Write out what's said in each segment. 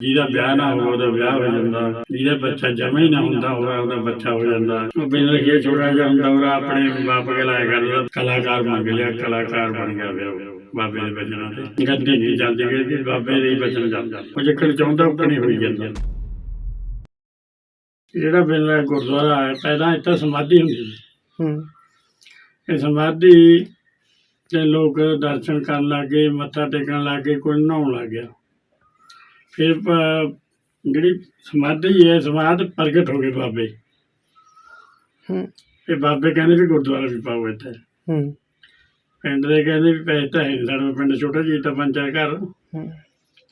ਜਿਹਦਾ ਵਿਆਹ ਨਾ ਹੋਵੇ ਉਹਦਾ ਵਿਆਹ ਹੋ ਜਾਂਦਾ। ਜਿਹਦਾ ਬੱਚਾ ਜਮਾ ਹੀ ਨਾ ਹੁੰਦਾ ਹੋਵੇ ਉਹਦਾ ਬੱਚਾ ਹੋ ਜਾਂਦਾ। ਉਹ ਬਿਨਾਂ ਇਹ ਛੋਟਾ ਜਿਹਾ ਹੁੰਦਾ ਉਹ ਆਪਣੇ ਬਾਪ ਕੇ ਲਾਇਆ ਕਰਦਾ ਕਲਾਕਾਰ ਮੰਗ ਲਿਆ ਕਲਾਕਾਰ ਬਣ ਗਿਆ ਉਹ ਬਾਬੇ ਦੇ ਬਚਨਾਂ ਤੇ। ਗੱਦੇ ਨਹੀਂ ਚੱਲਦੇ ਗਏ ਬਾਬੇ ਦੇ ਹੀ ਬਚਨ ਚੱਲਦਾ ਉਹ ਜਿੱਕਣ ਚਾਹੁੰਦਾ ਉਕਣੀ ਹੋਈ ਜਾਂਦਾ। ਜਿਹੜਾ ਬਿਨਾਂ ਗੁਰਦੁਆਰਾ ਹੈ ਪਹਿਲਾਂ ਇੱਥੇ ਸਮਾਧੀ ਹੁੰਦੀ ਸੀ। ਹੂੰ। ਇਹ ਸਮਾਧੀ ਤੇ ਲੋਕ ਦਰਸ਼ਨ ਕਰਨ ਲੱਗੇ ਮੱਥਾ ਟੇਕਣ ਲੱਗੇ ਕੋਈ ਨਹਾਉਣ ਲੱਗ ਗਿਆ। ਫਿਰ ਜਿਹੜੀ ਸਮਾਧੀ ਹੈ ਸਮਾਧ ਪ੍ਰਗਟ ਹੋ ਗਏ ਬਾਬੇ। ਹੂੰ। ਇਹ ਬਾਬੇ ਕਹਿੰਦੇ ਵੀ ਗੁਰਦੁਆਰਾ ਵੀ ਪਾਓ ਇੱਥੇ। ਹੂੰ। ਪਿੰਡ ਦੇ ਕਹਿੰਦੇ ਵੀ ਪੈਸੇ ਤਾਂ ਹੈ ਨੀ, ਸਾਡਾ ਪਿੰਡ ਛੋਟਾ ਜਿਹਾ ਤਾਂ ਪੰਚਾਇਤ ਘਰ। ਹੂੰ।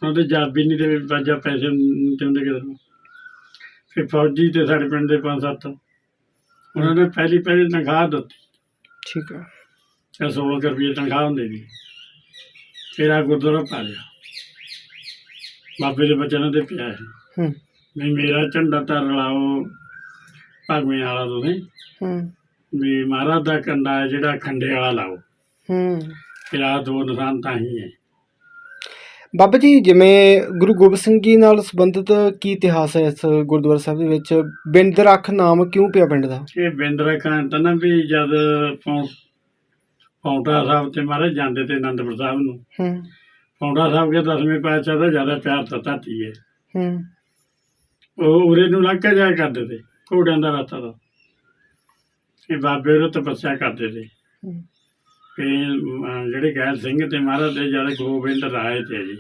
ਉਹਦੇ ਜਾਬ ਵੀ ਨਹੀਂ ਤੇ ਵੀ ਬਾਜਾ ਪੈਸੇ ਨਹੀਂ ਦਿੰਦੇ ਨੂੰ। ਫਿਰ ਫੌਜੀ ਤੇ ਸਾਡੇ ਪਿੰਡ ਦੇ ਪੰਜ ਸੱਤ। ਉਹਨਾਂ ਨੇ ਪਹਿਲੀ ਪਹਿਲੀ ਤਨਖਾਹ ਦਿੱਤੀ। ਠੀਕ ਹੈ ਚਾਹੇ 16 ਕੁ ਰੁਪਏ ਤਨਖਾਹ ਹੁੰਦੀ ਸੀ। ਫਿਰ ਆ ਗੁਰਦੁਆਰਾ ਪਾ ਲਿਆ। ਬਾਬੇ ਦੇ ਬਚਨਾਂ ਤੇ ਪਿਆ ਹੈ ਹੂੰ। ਵੀ ਮੇਰਾ ਝੰਡਾ ਤਾਂ ਰਲਾਓ ਭਗਵੇਂ ਵਾਲਾ ਤੁਸੀਂ ਹੂੰ। ਵੀ ਮਹਾਰਾਜ ਦਾ ਕੰਡਾ ਹੈ ਜਿਹੜਾ ਖੰਡੇ ਵਾਲਾ ਲਾਓ। ਹੂੰ। ਆਹ ਦੋ ਨਿਸ਼ਾਨ ਤਾਂ ਹੀ ਹੈ। ਬਾਬਾ ਜੀ ਜਿਵੇਂ ਗੁਰੂ ਗੋਬਿੰਦ ਸਿੰਘ ਜੀ ਨਾਲ ਸੰਬੰਧਿਤ ਕੀ ਇਤਿਹਾਸ ਹੈ ਇਸ ਗੁਰਦੁਆਰਾ ਸਾਹਿਬ ਦੇ ਵਿੱਚ? ਬਿੰਦ ਰੱਖ ਨਾਮ ਕਿਉਂ ਪਿਆ ਪਿੰਡ ਦਾ? ਇਹ ਬਿੰਦਰਾ ਖਾਨ ਤਾਂ ਨਾ ਵੀ ਜਦ ਪੌਂਟਾ ਸਾਹਿਬ ਤੇ ਮਹਾਰਾਜ ਜਾਂਦੇ ਤੇ ਆਨੰਦਪੁਰ ਸਾਹਿਬ ਨੂੰ। ਹੂੰ। ਪੌਂਟਾ ਸਾਹਿਬ ਕੇ ਦਸਵੇਂ ਪਾਤਸ਼ਾਹ ਦਾ ਜ਼ਿਆਦਾ ਪਿਆਰ ਤਾਂ ਧਰਤੀ ਹੈ। ਹੂੰ। ਉਹ ਉਰੇ ਨੂੰ ਲੰਘ ਕੇ ਜਾਇਆ ਕਰਦੇ ਤੇ ਘੋੜਿਆਂ ਦਾ ਰਸਤਾ ਦਾ। ਇਹ ਬਾਬੇ ਉਹ ਤਪੱਸਿਆ ਕਰਦੇ ਤੇ। ਅਮ, ਜਿਹੜੇ ਗੈਰ ਸਿੰਘ ਤੇ ਮਹਾਰਾਜ ਦੇ ਜਿਹੜੇ ਗੋਬਿੰਦ ਰਾਏ ਤੇ ਜੀ।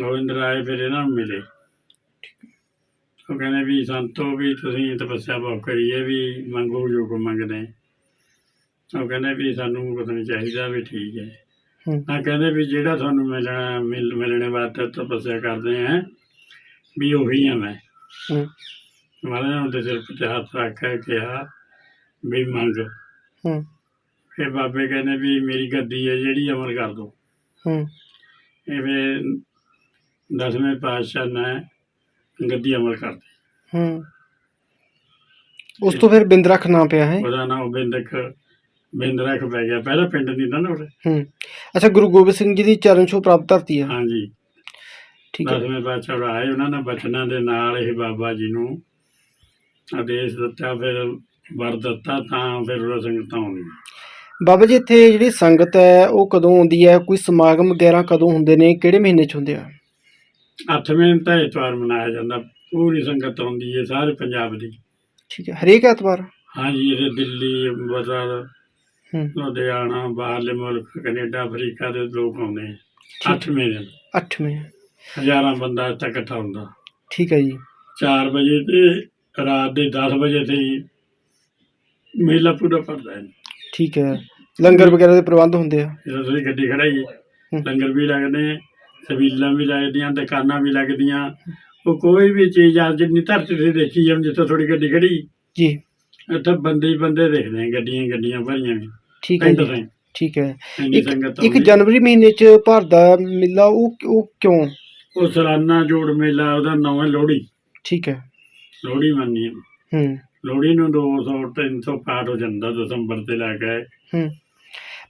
ਗੋਬਿੰਦ ਰਾਏ ਫਿਰ ਇਹਨਾਂ ਨੂੰ ਮਿਲੇ। ਉਹ ਕਹਿੰਦੇ ਵੀ ਸੰਤੋ ਵੀ ਤੁਸੀਂ ਤਪੱਸਿਆ ਬਹੁਤ ਕਰੀਏ ਵੀ ਮੰਗੋ ਜੋ ਕੋ ਮੰਗਦੇ। ਉਹ ਕਹਿੰਦੇ ਵੀ ਸਾਨੂੰ ਕੁਛ ਨਹੀਂ ਚਾਹੀਦਾ ਵੀ ਠੀਕ ਹੂੰ। ਤਾਂ ਕਹਿੰਦੇ ਵੀ ਜਿਹੜਾ ਤੁਹਾਨੂੰ ਮਿਲਣਾ ਮਿਲ ਮਿਲਣੇ ਵਾਸਤੇ ਤਪੱਸਿਆ ਕਰਦੇ ਆ ਵੀ ਉਹੀ ਆ ਮੈਂ। ਹੂੰ। ਮਹਾਰਾਜ ਨੇ ਉਹਦੇ ਸਿਰ ਤੇ ਹੱਥ ਰੱਖ ਕੇ ਕਿਹਾ ਵੀ ਮੰਗ। ਹੂੰ। ਫਿਰ ਬਾਬੇ ਕਹਿੰਦੇ ਵੀ ਮੇਰੀ ਗੱਦੀ ਹੈ ਜਿਹੜੀ ਅਮਰ ਕਰ ਦੋ। ਹੂੰ। ਇਹ ਫਿਰ ਦਸਵੇਂ ਪਾਤਸ਼ਾਹ ਨੇ ਗੱਦੀ ਅਮਰ ਕਰਤੀ ਹੂੰ। ਉਸ ਤੋਂ ਫਿਰ ਬਿੰਦ ਰੱਖ ਨਾਮ ਪਿਆ ਹੈ। ਉਹਦਾ ਨਾਮ ਬਿੰਦਕ ਬਿੰਦਰਖ ਪੈ ਗਿਆ ਪਹਿਲਾਂ ਪਿੰਡ ਨਹੀਂ ਤਾਂ ਨਾ ਉਰੇ ਹੂੰ। ਅੱਛਾ ਗੁਰੂ ਗੋਬਿੰਦ ਸਿੰਘ ਜੀ ਦੀ ਚਰਨ ਛੋਹ ਪ੍ਰਾਪਤ ਧਰਤੀ ਆ। ਹਾਂਜੀ। ਠੀਕ ਹੈ ਦਸਵੇਂ ਪਾਤਸ਼ਾਹ ਆਏ ਉਹਨਾਂ ਨੇ ਬਚਨਾਂ ਦੇ ਨਾਲ ਇਹ ਬਾਬਾ ਜੀ ਨੂੰ ਆਦੇਸ਼ ਦਿੱਤਾ ਫਿਰ ਵਰ ਦਿੱਤਾ ਤਾਂ ਫਿਰ ਉਹ ਸੰਗਤਾਂ ਆਉਂਦੀਆਂ। ਬਾਬਾ ਜੀ ਇੱਥੇ ਜਿਹੜੀ ਸੰਗਤ ਹੈ ਉਹ ਕਦੋਂ ਆਉਂਦੀ ਹੈ? ਕੋਈ ਸਮਾਗਮ ਵਗੈਰਾ ਕਦੋਂ ਹੁੰਦੇ ਨੇ? ਕਿਹੜੇ ਮਹੀਨੇ 'ਚ ਹੁੰਦੇ ਆ? ਅੱਠਵੇਂ ਤਾਂ ਇਤਵਾਰ ਮਨਾਇਆ ਜਾਂਦਾ ਪੂਰੀ ਸੰਗਤ ਆਉਂਦੀ ਹੈ ਸਾਰੇ ਪੰਜਾਬ ਦੀ। ਠੀਕ ਹੈ ਹਰੇਕ ਐਤਵਾਰ? ਹਾਂਜੀ ਇਹ ਦਿੱਲੀ ਹੂੰ ਲੁਧਿਆਣਾ ਬਾਹਰਲੇ ਮੁਲਕ ਕੈਨੇਡਾ ਅਫਰੀਕਾ ਦੇ ਲੋਕ ਆਉਂਦੇ ਆ। ਅੱਠਵੇਂ ਦਿਨ। 8ਵੇਂ ਹਜ਼ਾਰਾਂ ਬੰਦਾ ਇੱਥੇ ਇਕੱਠਾ ਹੁੰਦਾ। ਠੀਕ ਹੈ ਜੀ। 4 ਵਜੇ ਤੇ ਰਾਤ ਦੇ 10 ਵਜੇ ਤੇ ਮੇਲਾ ਪੂਰਾ ਭਰਦਾ ਹੈ। ਠੀਕ ਹੈ। ਲੰਗਰ ਵਗੈਰਾ ਦੇ ਪ੍ਰਬੰਧ ਹੁੰਦੇ ਆ? ਜਦੋਂ ਗੱਡੀ ਖੜਾਈ। ਲੰਗਰ ਵੀ ਲੱਗਦੇ ਸਬੀਲਾਂ ਵੀ ਲੱਗਦੀਆਂ ਦੁਕਾਨਾਂ ਵੀ ਲੱਗਦੀਆਂ। ਉਹ ਕੋਈ ਵੀ ਚੀਜ਼ ਆ ਜਿੰਨੀ ਧਰਤੀ ਤੇ ਦੇਖੀ ਜਾਂ ਜਿੱਥੇ ਥੋੜੀ ਗੱਡੀ ਖੜੀ ਜੀ। ਇੱਥੇ ਬੰਦੇ ਹੀ ਬੰਦੇ ਦੇਖਦੇ ਆ ਗੱਡੀਆਂ ਗੱਡੀਆਂ ਭਰੀਆਂ ਵੀ। ਠੀਕ ਹੈ ਪਿੰਡ ਜੀ ਠੀਕ ਹੈ। ਇੰਨੀ ਇੱਕ ਸੰਗਤ ਇੱਕ ਆਉਂਦੀ। ਜਨਵਰੀ ਮਹੀਨੇ 'ਚ ਭਰਦਾ ਮੇਲਾ ਉਹ ਉਹ ਕਿਉਂ? ਉਹ ਸਾਲਾਨਾ ਜੋੜ ਮੇਲਾ ਉਹਦਾ ਨਾਮ ਹੈ ਲੋਹੜੀ। ਠੀਕ ਹੈ। ਲੋਹੜੀ ਮੰਨੀ ਹੂੰ। ਲੋਹੜੀ ਨੂੰ 200 300 ਪਾਠ ਹੋ ਜਾਂਦਾ ਦਸੰਬਰ ਤੇ ਲੈ ਕੇ। ਹੂੰ।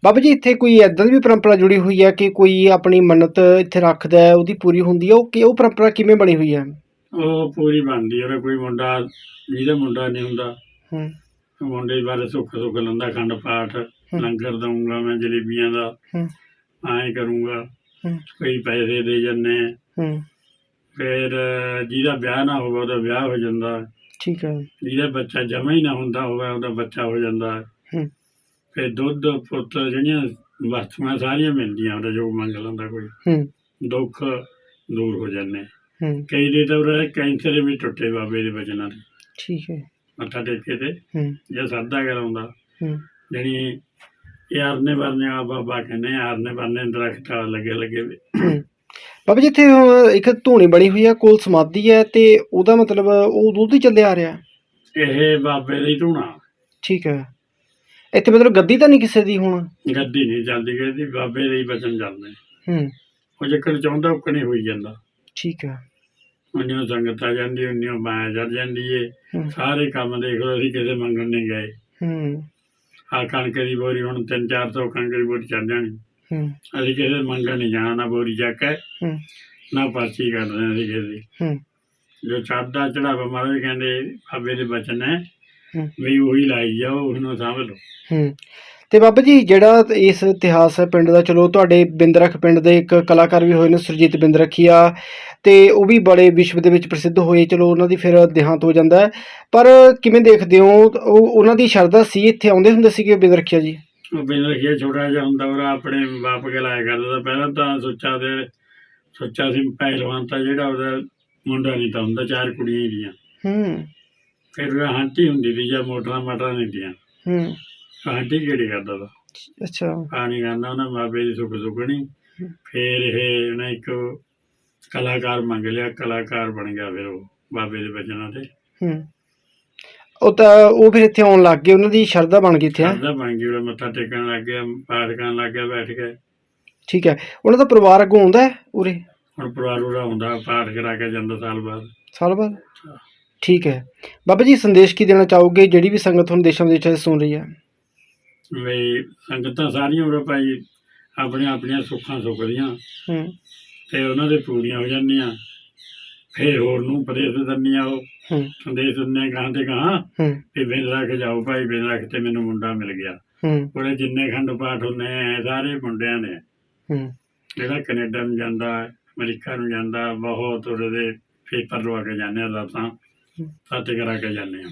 ਬਾਬਾ ਜੀ ਇੱਥੇ ਕੋਈ ਐਦਾਂ ਦੀ ਵੀ ਪਰੰਪਰਾ ਜੁੜੀ ਹੋਈ ਹੈ ਕਿ ਕੋਈ ਆਪਣੀ ਮੰਨਤ ਇੱਥੇ ਰੱਖਦਾ ਹੈ ਉਹਦੀ ਪੂਰੀ ਹੁੰਦੀ ਹੈ? ਉਹ ਕਿ ਉਹ ਪਰੰਪਰਾ ਕਿਵੇਂ ਬਣੀ ਹੋਈ ਹੈ? ਉਹ ਪੂਰੀ ਬਣਦੀ ਹੈ ਕੋਈ ਮੁੰਡਾ ਜਿਹਦਾ ਮੁੰਡਾ ਨਹੀਂ ਹੁੰਦਾ। ਹੂੰ। ਮੁੰਡੇ ਬਾਰੇ ਸੁੱਖ ਸੁੱਖ ਲੰਦਾ ਖੰਡ ਪਾਠ ਲੰਗਰ ਦਊਂਗਾ ਮੈਂ ਜਲੇਬੀਆਂ ਦਾ। ਹੂੰ। ਐਂ ਕਰੂੰਗਾ। ਹੂੰ। ਕੋਈ ਪੈਸੇ ਦੇ ਜੰਨੇ ਹੂੰ। ਫਿਰ ਜਿਹਦਾ ਵਿਆਹ ਨਾ ਹੋਵੇ ਉਹਦਾ ਵਿਆਹ ਹੋ ਜਾਂਦਾ। ਠੀਕ ਹੈ ਜਿਹਦਾ ਬੱਚਾ ਜਮਾ ਹੀ ਨਾ ਹੁੰਦਾ ਹੋਵੇ ਉਹਦਾ ਬੱਚਾ ਹੋ ਜਾਂਦਾ। ਹੂੰ। ਫਿਰ ਦੁੱਧ ਪੁੱਤ ਜਿਹੜੀਆਂ ਵਸਤੂਆਂ ਸਾਰੀਆਂ ਮਿਲਦੀਆਂ ਉਹਦਾ ਜੋ ਮੰਗ ਲੈਂਦਾ ਕੋਈ। ਹੂੰ। ਦੁੱਖ ਦੂਰ ਹੋ ਜਾਂਦੇ। ਹੂੰ। ਕਈ ਦੇ ਤਾਂ ਉਹ ਕੈਂਸਰ ਵੀ ਟੁੱਟੇ ਬਾਬੇ ਦੇ ਬਚਨਾਂ ਦੇ ਠੀਕ ਹੈ। ਮੱਥਾ ਟੇਕੇ ਤੇ ਜੇ ਸਰਦਾ ਕਰਾਉਂਦਾ ਜਣੀ ਯਾਰ ਨੇ ਵਰਨੇ ਆ ਬਾਬਾ ਕਹਿੰਦੇ ਯਾਰ ਨੇ ਵਰਨੇ ਦਰਖਤ ਆ ਲੱਗੇ ਲੱਗੇ। ਬਾਬਾ ਜੀ ਇੱਥੇ ਹੁਣ ਇੱਕ ਧੂਣੀ ਬਣੀ ਹੋਈ ਹੈ ਕੋਲ ਸਮਾਧੀ ਹੈ ਤੇ ਉਹਦਾ ਮਤਲਬ ਉਹ ਦੁੱਧ ਹੀ ਚੱਲਿਆ ਆ ਰਿਹਾ। ਇਹ ਬਾਬੇ ਦੀ ਧੂਣਾ। ਠੀਕ ਹੈ। ਇੱਥੇ ਮਤਲਬ ਗੱਦੀ ਤਾਂ ਨਹੀਂ ਕਿਸੇ ਦੀ ਹੁਣ? ਗੱਦੀ ਨਹੀਂ ਚੱਲਦੀ ਗਈ ਬਾਬੇ ਦੇ ਹੀ ਬਚਨ ਚੱਲਦੇ। ਹੂੰ। ਉਹ ਜਿੱਕਣ ਚਾਹੁੰਦਾ ਉਕਣੇ ਹੋਈ ਜਾਂਦਾ। ਠੀਕ ਹੈ। ਉਹਨਿਓ ਸੰਗਤ ਆ ਜਾਂਦੀ ਉਹਨਿਓ ਮਾਇਆ ਚੜ ਜਾਂਦੀ ਏ। ਸਾਰੇ ਕੰਮ ਦੇਖ ਲਓ ਅਸੀਂ ਕਿਸੇ ਮੰਗਣ ਨਹੀਂ ਗਏ। ਹੂੰ। ਆ ਕਣਕ ਦੀ ਬੋਰੀ ਹੁਣ 3-400 ਕਣਕ ਦੀ ਬੋਰੀ ਚੜ ਜਾਣੀ। ਹੂੰ। ਅਸੀਂ ਕਿਸੇ ਮੰਗਣ ਨਹੀਂ ਜਾਣਾ ਨਾ ਬੋਰੀ ਚੱਕ ਕੇ ਹੂੰ। ਨਾ ਪਰਚੀ ਕੱਢਦੇ ਸੀ ਕਿਸੇ ਦੀ। ਹੂੰ। ਜੋ ਚੜਦਾ ਚੜਾਵਾ ਮਹਾਰਾਜ ਕਹਿੰਦੇ ਬਾਬੇ ਦੇ ਬਚਨ ਹੈ। ਵੀ ਉਹੀ ਲਾਈ ਜਾਓ ਉਹਨੂੰ ਸਮਝ ਲਓ। ਹੂੰ। ਤੇ ਬਾਬਾ ਜੀ ਜਿਹੜਾ ਇਸ ਇਤਿਹਾਸ ਹੈ ਪਿੰਡ ਦਾ ਚਲੋ ਤੁਹਾਡੇ ਬਿੰਦਰਖ ਪਿੰਡ ਦੇ ਇੱਕ ਕਲਾਕਾਰ ਵੀ ਹੋਏ ਨੇ ਸੁਰਜੀਤ ਬਿੰਦਰਖੀਆ ਤੇ ਉਹ ਵੀ ਬੜੇ ਵਿਸ਼ਵ ਦੇ ਵਿੱਚ ਪ੍ਰਸਿੱਧ ਹੋਏ ਚਲੋ ਉਹਨਾਂ ਦੀ ਫਿਰ ਦੇਹਾਂਤ ਹੋ ਜਾਂਦਾ ਹੈ। ਪਰ ਕਿਵੇਂ ਦੇਖਦੇ ਹੋ ਉਹ ਉਹਨਾਂ ਦੀ ਸ਼ਰਧਾ ਸੀ ਇੱਥੇ ਆਉਂਦੇ ਹੁੰਦੇ ਸੀਗੇ ਬਿੰਦਰਖੀਆ ਜੀ? ਉਹ ਇਹ ਛੋਟਾ ਜਿਹਾ ਹੁੰਦਾ ਉਹ ਆਪਣੇ ਬਾਪ ਕੇ ਲਾਇਆ ਕਰਦਾ ਤਾ। ਪਹਿਲਾਂ ਤਾਂ ਸੋਚਾ ਦੇ ਸੋਚਾ ਸੀ ਪਹਿਲਵਾਨ ਤਾਂ ਜਿਹੜਾ ਉਹਦਾ ਮੁੰਡਾ ਨਹੀਂ ਤਾਂ ਹੁੰਦਾ ਚਾਰ ਕੁੜੀਆਂ ਹੀ ਦੀਆਂ। ਹੂੰ। ਫਿਰ ਉਹ ਹਾਂਟੀ ਹੁੰਦੀ ਸੀ ਜਾਂ ਮੋਟਰਾਂ ਮਾਟਰਾਂ ਨਹੀਂ ਦੀਆਂ ਹੂੰ। ਹਾਂਟੀ ਕਿਹੜੀ ਕਰਦਾ ਤਾ ਅੱਛਾ। ਪਾਣੀ ਕਰਨਾ ਉਹਨਾਂ ਬਾਬੇ ਦੀ ਸੁੱਖ ਸੁੱਖਣੀ ਫਿਰ ਇਹ ਉਹਨੇ ਇੱਕ ਕਲਾਕਾਰ ਮੰਗ ਲਿਆ ਕਲਾਕਾਰ ਬਣ ਗਿਆ ਫਿਰ ਉਹ ਬਾਬੇ ਦੇ ਬਚਨਾਂ ਤੇ। ਹੂੰ। ਉਹ ਤਾਂ ਉਹ ਫਿਰ ਇੱਥੇ ਆਉਣ ਲੱਗ ਗਏ ਉਹਨਾਂ ਦੀ ਸ਼ਰਧਾ ਬਣ ਗਈ ਇੱਥੇ ਹੈਂ? ਸਰਦਾ ਬਣ ਗਈ ਉਹ ਮੱਥਾ ਟੇਕਣ ਲੱਗ ਗਿਆ ਪਾਠ ਕਰਨ ਲੱਗ ਗਿਆ ਬੈਠ ਕੇ। ਠੀਕ ਹੈ। ਉਹਨਾਂ ਦਾ ਪਰਿਵਾਰ ਅੱਗੋਂ ਆਉਂਦਾ ਹੈ ਉਰੇ? ਹੁਣ ਪਰਿਵਾਰ ਉਹਦਾ ਹੁੰਦਾ ਪਾਠ ਕਰਾ ਕੇ ਜਾਂਦਾ ਸਾਲ ਬਾਅਦ। ਸਾਲ ਬਾਅਦ? ਠੀਕ ਹੈ। ਬਾਬਾ ਜੀ ਸੰਦੇਸ਼ ਕੀ ਦੇਣਾ ਚਾਹੋਗੇ? ਜਿਹੜੀ ਵੀ ਸੰਗਤ ਹੁਣ ਦੇਸ਼ਾਂ ਵਿਦੇਸ਼ਾਂ 'ਚ ਸੁਣ ਰਹੀ ਹੈ। ਵੀ ਸੰਗਤਾਂ ਸਾਰੀਆਂ ਉਰੇ ਭਾਈ ਆਪਣੀਆਂ ਆਪਣੀਆਂ ਸੁੱਖਾਂ ਸੁੱਖਦੀਆਂ। ਹੂੰ। ਤੇ ਉਹਨਾਂ ਦੇ ਪੂਰੀਆਂ ਹੋ ਜਾਂਦੀਆਂ। ਫਿਰ ਹੋਰ ਨੂੰ ਉਪਦੇਸ਼ ਦਿੰਦੀਆਂ ਉਹ। ਸੰਦੇਸ਼ ਦਿੰਦੇ ਗਾਂ ਤੇ ਗਾਂ ਵੀ ਬਿਨ ਰੱਖ ਜਾਓ ਭਾਈ ਬਿਨ ਰੱਖ ਤੇ ਮੈਨੂੰ ਮੁੰਡਾ ਮਿਲ ਗਿਆ। ਹੂੰ। ਉਹਦੇ ਜਿੰਨੇ ਖੰਡ ਪਾਠ ਹੁੰਦੇ ਆ ਸਾਰੇ ਮੁੰਡਿਆਂ ਹੂੰ। ਜਿਹੜਾ ਕੈਨੇਡਾ ਨੂੰ ਜਾਂਦਾ ਅਮਰੀਕਾ ਨੂੰ ਜਾਂਦਾ ਬਹੁਤ ਉਹਦੇ ਪੇਪਰ ਲਵਾ ਕੇ ਜਾਂਦੇ ਆ ਦਾਤਾਂ ਸੱਚ ਕਰਾ ਕੇ ਜਾਂਦੇ ਆ।